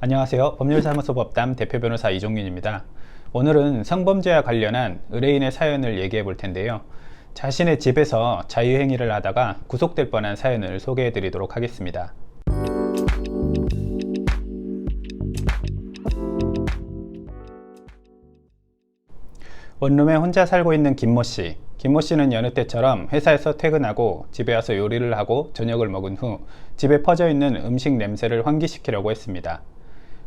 안녕하세요. 법률사무소 법담 대표 변호사 이종윤입니다. 오늘은 성범죄와 관련한 의뢰인의 사연을 얘기해 볼 텐데요. 자신의 집에서 자유행위를 하다가 구속될 뻔한 사연을 소개해 드리도록 하겠습니다. 원룸에 혼자 살고 있는 김모 씨. 김모 씨는 여느 때처럼 회사에서 퇴근하고 집에 와서 요리를 하고 저녁을 먹은 후 집에 퍼져 있는 음식 냄새를 환기시키려고 했습니다.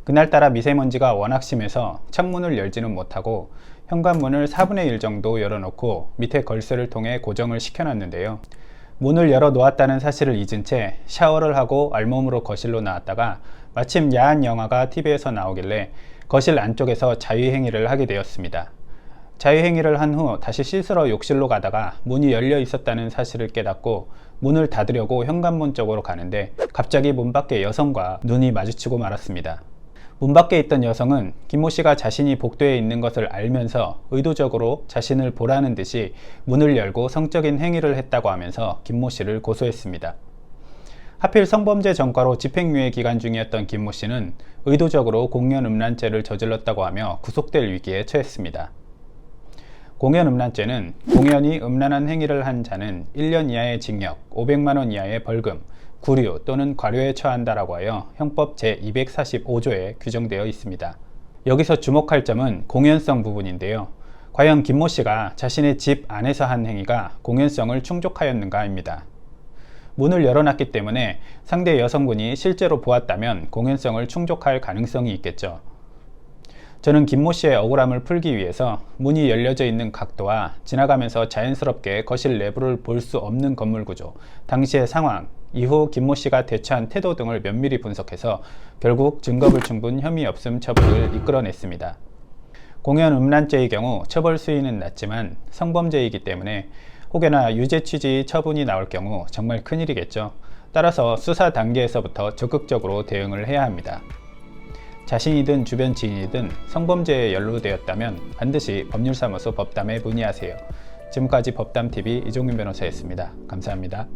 그날따라 미세먼지가 워낙 심해서 창문을 열지는 못하고 현관문을 4분의 1 정도 열어놓고 밑에 걸쇠를 통해 고정을 시켜놨는데요. 문을 열어 놓았다는 사실을 잊은 채 샤워를 하고 알몸으로 거실로 나왔다가 마침 야한 영화가 TV에서 나오길래 거실 안쪽에서 자유행위를 하게 되었습니다. 자유행위를 한 후 다시 씻으러 욕실로 가다가 문이 열려 있었다는 사실을 깨닫고 문을 닫으려고 현관문 쪽으로 가는데 갑자기 문 밖에 여성과 눈이 마주치고 말았습니다. 문 밖에 있던 여성은 김모 씨가 자신이 복도에 있는 것을 알면서 의도적으로 자신을 보라는 듯이 문을 열고 성적인 행위를 했다고 하면서 김모 씨를 고소했습니다. 하필 성범죄 전과로 집행유예 기간 중이었던 김모 씨는 의도적으로 공연 음란죄를 저질렀다고 하며 구속될 위기에 처했습니다. 공연 음란죄는 공연이 음란한 행위를 한 자는 1년 이하의 징역, 500만 원 이하의 벌금, 구류 또는 과료에 처한다라고 하여 형법 제245조에 규정되어 있습니다. 여기서 주목할 점은 공연성 부분인데요. 과연 김모 씨가 자신의 집 안에서 한 행위가 공연성을 충족하였는가입니다. 문을 열어놨기 때문에 상대 여성분이 실제로 보았다면 공연성을 충족할 가능성이 있겠죠. 저는 김모 씨의 억울함을 풀기 위해서 문이 열려져 있는 각도와 지나가면서 자연스럽게 거실 내부를 볼 수 없는 건물 구조, 당시의 상황, 이후 김모 씨가 대처한 태도 등을 면밀히 분석해서 결국 증거불충분 혐의 없음 처분을 이끌어냈습니다. 공연 음란죄의 경우 처벌 수위는 낮지만 성범죄이기 때문에 혹여나 유죄 취지 처분이 나올 경우 정말 큰일이겠죠. 따라서 수사 단계에서부터 적극적으로 대응을 해야 합니다. 자신이든 주변 지인이든 성범죄에 연루되었다면 반드시 법률사무소 법담에 문의하세요. 지금까지 법담TV 이종윤 변호사였습니다. 감사합니다.